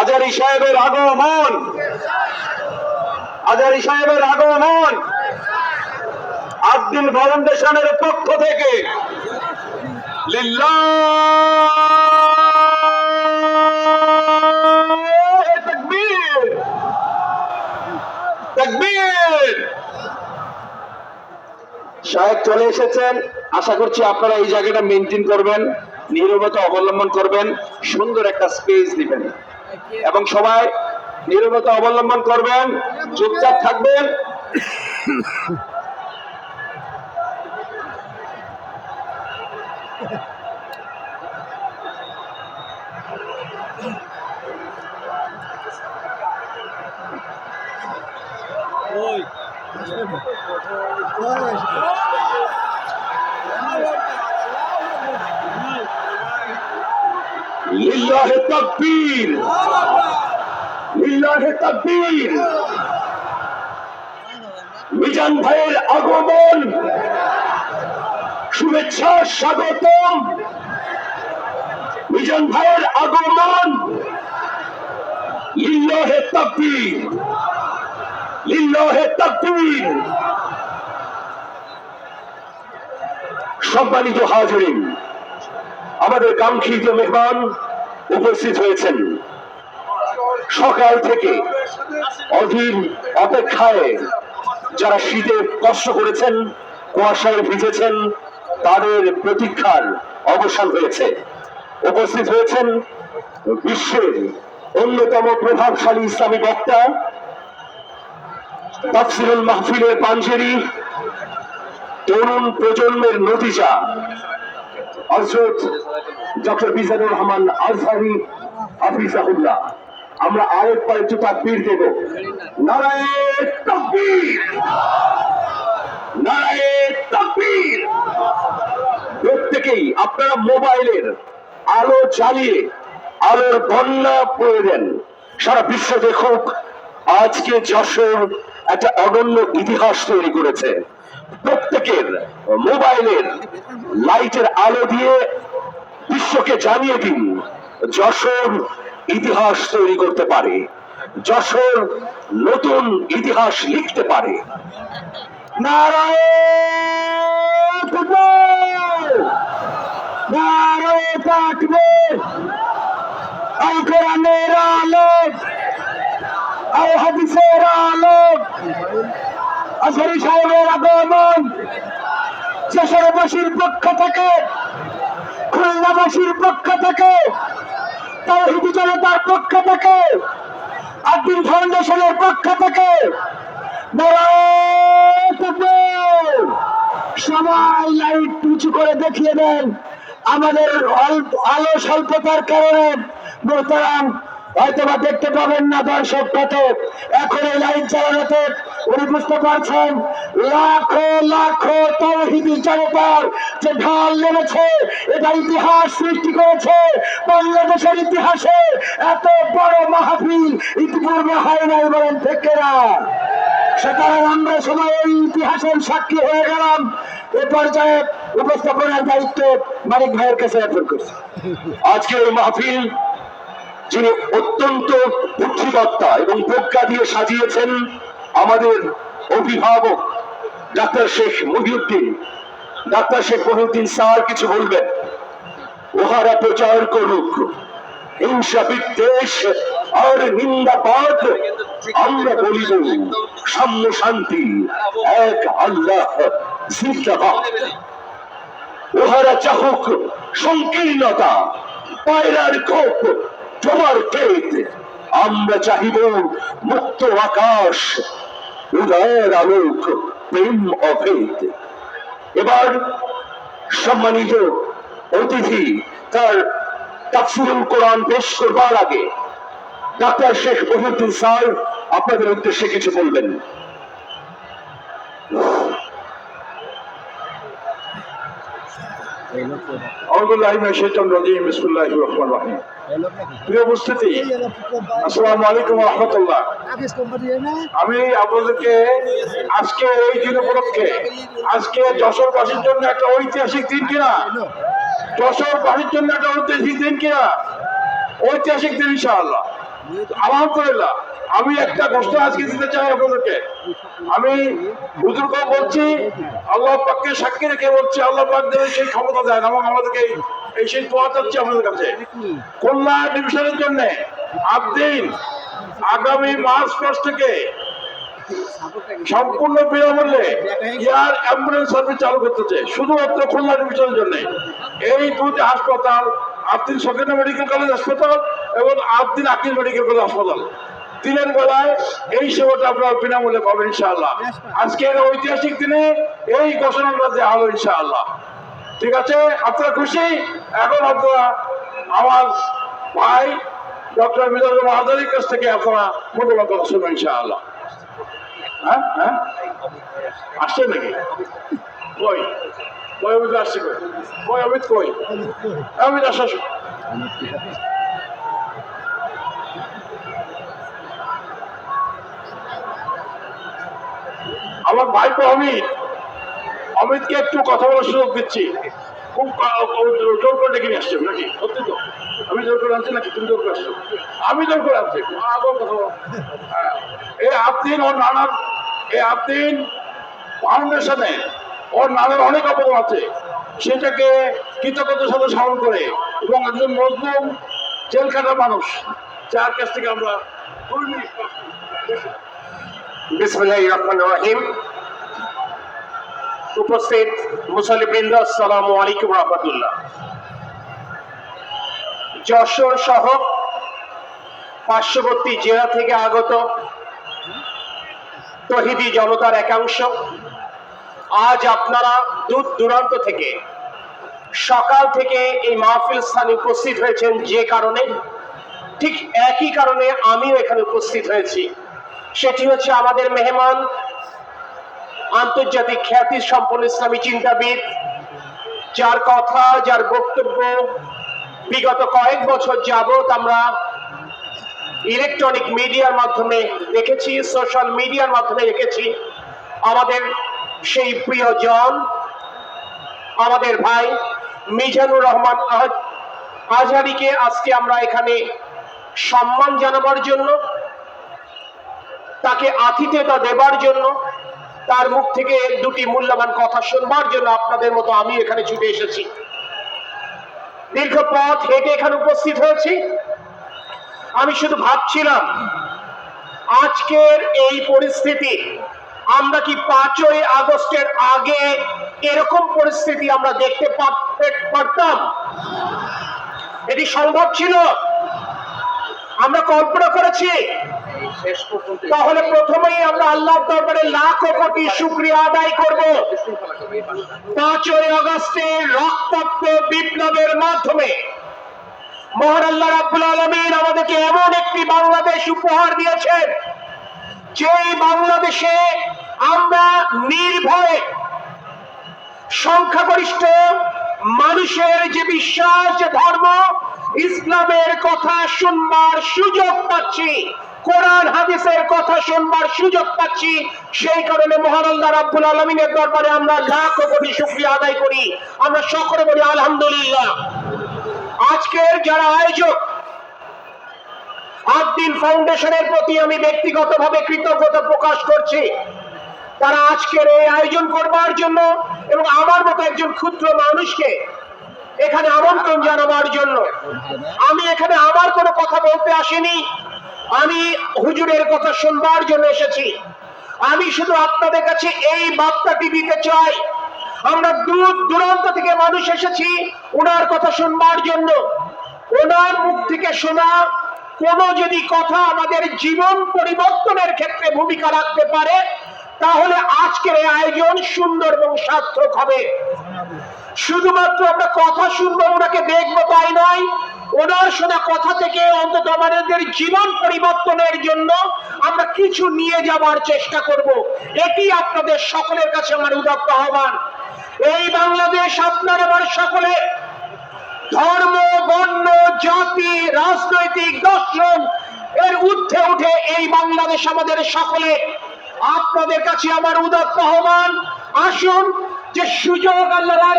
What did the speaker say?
আজারি সাহেবের আগমন। আজারি সাহেবের আগমন। আব্দুল ফাউন্ডেশনের পক্ষ থেকে। সাহেব চলে এসেছেন। আশা করছি আপনারা এই জায়গাটা মেনটেন করবেন। নীরবতা অবলম্বন করবেন সুন্দর একটা স্পেস দিবেন। এবং সবাই নীরবতা অবলম্বন করবেন চুপচাপ থাকবেন। লিল্লাহে তাকবীর। লিল্লাহে তাকবীর। মিজান ভাইয়ের আগমন। শুভেচ্ছা, স্বাগতম। মিজান ভাইয়ের আগমন। লিল্লাহে তাকবীর। লিল্লাহে তাকবীর। সম্মানিত হাজরিন, আমাদের কাঙ্ক্ষিত মেহমান উপস্থিত হয়েছেন। সকাল থেকে অধীর অপেক্ষায় যারা শীতে কষ্ট করেছেন, কুয়াশায় ভিজেছেন, তাদের প্রতীক্ষার অবসান হয়েছে। উপস্থিত হয়েছেন বিশ্বের অন্যতম প্রভাবশালী ইসলামী বক্তা, তাফসিরুল মাহফিলের পাঞ্জেরি, তরুণ প্রজন্মের নতিজা হজরত ডক্টর মিজানুর রহমান আজহারি হাফিজাহুল্লাহ আমরা আরেকবার একটু তাকবীর দেব। নারায়ণ তাকবীর। নারায়ণ তাকবীর। প্রত্যেকেই আপনারা মোবাইলের আলো জ্বালিয়ে আলোর বন্যা পড়ে দেন। সারা বিশ্ব দেখুক, আজকে যশোর একটা অনন্য ইতিহাস তৈরি করেছে। প্রত্যেকের মোবাইলের লাইটের আলো দিয়ে বিশ্বকে জানিয়ে দিন, যশোর ইতিহাস তৈরি করতে পারে, যশোর নতুন ইতিহাস লিখতে পারে! আল! আল আলোক আজহারি সাহেবের আগমন। যশোরবাসীর পক্ষ থেকে খুলনাবাসীর পক্ষ থেকে তৌহিদি জনতার পক্ষ থেকে আব্দুল ফাউন্ডেশনের পক্ষ থেকে! সবাই লাইট উঁচু করে দেখিয়ে দেন। আমাদের আলো স্বল্পতার কারণে মোহতারাম হয়তো বা দেখতে পাবেন না দর্শক কত এখন এই লাইট চালানোতে বুঝতে পারছেন, লাখো লাখো তৌহিদি জনতার যে ঢাল নেমেছে, এটা ইতিহাস সৃষ্টি করেছে। বাংলাদেশের ইতিহাসে এত বড় মাহফিল ইতিপূর্বে হয় নাই বলেন থেকে না আমরা সবাই এই ইতিহাসের সাক্ষী হয়ে গেলাম। এ পর্যায়ে উপস্থাপনার দায়িত্ব মানিক ভাইয়ের কাছে অর্পণ করছি। আজকে এই মাহফিল যিনি অত্যন্ত বুদ্ধিমত্তা এবং প্রজ্ঞা দিয়ে সাজিয়েছেন আমাদের অভিভাবক doctor Sheikh Mohiuddin doctor Sheikh Mohiuddin sir কিছু বলবেন? ওহারা প্রচার করুক। হিংসা বিদ্বেষ আর নিন্দাবাদ আমরা বলিব সাম্য শান্তি, এক আল্লাহ ওহারা চাহুক সংকীর্ণতা, পায়রার কোপ, তোমার পেট আমরা চাহিব মুক্ত আকাশ উদয়ের আলোক, প্রেম অভেদ। এবার সম্মানিত অতিথি, তার তাফসিরুল কোরআন পেশ করবার আগে ডাক্তার শেখ মহিউদ্দিন স্যার আপনাদের উদ্দেশ্যে কিছু বলবেন। আমি আপনাদেরকে আজকে এই দিন উপলক্ষে, আজকে যশোরবাসীর জন্য একটা ঐতিহাসিক দিন কিনা? যশোর বাড়ির জন্য একটা ঐতিহাসিক দিন কিনা? ঐতিহাসিক দিন ইনশাআল্লাহ। আলহামদুলিল্লাহ। আমি একটা ঘোষণা আজকে দিতে চাই আপনাদেরকে। আমি হুজুরকে বলছি, আল্লাহ পাককে সাক্ষী রেখে বলছি, আল্লাহ পাক দেবে সেই ক্ষমতা দেন এবং আমাদেরকে এই- এই সেই দোয়া চাচ্ছি আপনাদের কাছে। খুলনা ডিভিশনের জন্য আবদিন আগামী মার্চ মাস থেকে সম্পূর্ণ বিনামূল্যে এয়ার অ্যাম্বুলেন্স সার্ভিস চালু করতেছে শুধুমাত্র খুলনা ডিভিশনের জন্য। এই দুটি হাসপাতাল আবদিন সকেনা মেডিকেল কলেজ হাসপাতাল এবং আবদিন আকিল মেডিকেল কলেজ হাসপাতাল। দিনের বেলায় এই সেবাটা আপনারা বিনামূল্যে পাবেন ইনশাআল্লাহ। আজকের ঐতিহাসিক দিনে এই ঘোষণাটা দেওয়া হলো ইনশাআল্লাহ। ঠিক আছে? আপনারা খুশি? এখন আপনারা আমার ভাই, ডক্টর মিজানুর মাহাদারির কাছ থেকে আপনারা মূল্যবান কথা শুনবেন ইনশাআল্লাহ। হ্যাঁ? হ্যাঁ? আসছে নাকি? কই? কই অমিত আসছে কই? কই অমিত কই? অমিত আসা। আমার ভাইপো অমিত। অমিতকে একটু কথা বলার সুযোগ দিচ্ছি। খুব জোর করে ডেকে নিয়ে আসছে নাকি? সত্যি তো? আমি জোর করে আনছি নাকি? তুমি জোর করে আসছো? আমি জোর করে আনছি। আবার কথা বলো। হ্যাঁ। এই আপদিন ওর নানার এই আপদিন ফাউন্ডেশনে ওর নানার অনেক অবদান আছে। সেটাকে কৃতজ্ঞতার সাথে স্মরণ করে এবং একজন মজলুম, জেল কাটা মানুষ, যার কাছ থেকে আমরা বিসমুল্লাহ রহমান রহিম। উপস্থিত মুসলিবৃন্দ আসসালামু আলাইকুম রহমতুল্লাহ। যশোর সহ পার্শ্ববর্তী জেলা থেকে আগত তহিদি জনতার একাংশ, আজ আপনারা দূর দূরান্ত থেকে সকাল থেকে এই মাহফিল স্থানে উপস্থিত হয়েছেন যে কারণে, ঠিক একই কারণে আমিও এখানে উপস্থিত হয়েছি। সেটি হচ্ছে আমাদের মেহমান আন্তর্জাতিক খ্যাতি সম্পন্ন ইসলামী চিন্তাবিদ, যার কথা, যার বক্তব্য বিগত কয়েক বছর যাবত আমরা ইলেকট্রনিক মিডিয়ার মাধ্যমে দেখেছি সোশ্যাল মিডিয়ার মাধ্যমে দেখেছি। আমাদের সেই প্রিয়জন, আমাদের ভাই মিজানুর রহমান আজহারিকে আজকে আমরা এখানে সম্মান জানাবার জন্য, তাকে আতিথ্যতা দেবার জন্য তার মুখ থেকে দুটি মূল্যবান কথা শুনবার জন্য আপনাদের মতো আমি এখানে ছুটে এসেছি। দীর্ঘ পথ হেঁটে এখানে উপস্থিত হয়েছি। আমি শুধু ভাবছিলাম, আজকের এই পরিস্থিতি, আমরা কি পাঁচই আগস্টের আগে এরকম পরিস্থিতি আমরা দেখতে পারতাম? এটি সম্ভব ছিল? আমরা কল্পনা করেছি তাহলে প্রথমেই আমরা আল্লাহর দরবারে লাখ কোটি শুক্রিয়া আদায় করব। পাঁচই আগস্টের রক্তাক্ত বিপ্লবের মাধ্যমে। মহান আল্লাহ রাব্বুল আলামিন আমাদেরকে এমন একটি বাংলাদেশ উপহার দিয়েছেন, যেই বাংলাদেশে আমরা নির্ভয়ে সংখ্যাগরিষ্ঠ মানুষের যে বিশ্বাস, যে ধর্ম, ইসলামের কথা শুনবার সুযোগ পাচ্ছি। কোরআন, হাদিসের কথা শুনবার সুযোগ পাচ্ছি। সেই কারণে মহান আল্লাহ রাব্বুল আলমিনের দরবারে আমরা লাখ কোটি শুক্রিয়া আদায় করি। আমরা সকলে বলি, আলহামদুলিল্লাহ। আজকের যারা আয়োজক আদ্দিন ফাউন্ডেশনের প্রতি আমি ব্যক্তিগতভাবে কৃতজ্ঞতা প্রকাশ করছি। তারা আজকের এই আয়োজন করবার জন্য এবং আমার মতো একজন ক্ষুদ্র মানুষকে এখানে আমন্ত্রণ জানাবার জন্য। আমি এখানে আমার কোনো কথা বলতে আসিনি। আমি হুজুরের কথা শুনবার জন্য এসেছি। আমি শুধু আপনাদের কাছে এই বার্তাটি দিতে চাই। আমরা দূর দূরান্ত থেকে মানুষ এসেছি ওনার কথা শুনবার জন্য। ওনার মুখ থেকে শোনা কোনো যদি কথা আমাদের জীবন পরিবর্তনের ক্ষেত্রে ভূমিকা রাখতে পারে, তাহলে আজকের এই আয়োজন সুন্দর এবং সার্থক হবে। শুধুমাত্র আমরা কথা শুনব, ওনাকে দেখব, তাই নয় ওনার শোনা কথা থেকে অন্তত আমাদের জীবন পরিবর্তনের জন্য আমরা কিছু নিয়ে যাবার চেষ্টা করব। এটি আপনাদের সকলের কাছে আমার উদাত্ত আহ্বান। এই বাংলাদেশ আপনার আমার সকলে। ধর্ম, বর্ণ, জাতি, রাজনৈতিক দর্শন, এর ঊর্ধ্বে উঠে এই বাংলাদেশ আমাদের সকলে। আপনাদের কাছে আমার উদাত্ত আহ্বান। আসুন যে সুযোগ আল্লাহ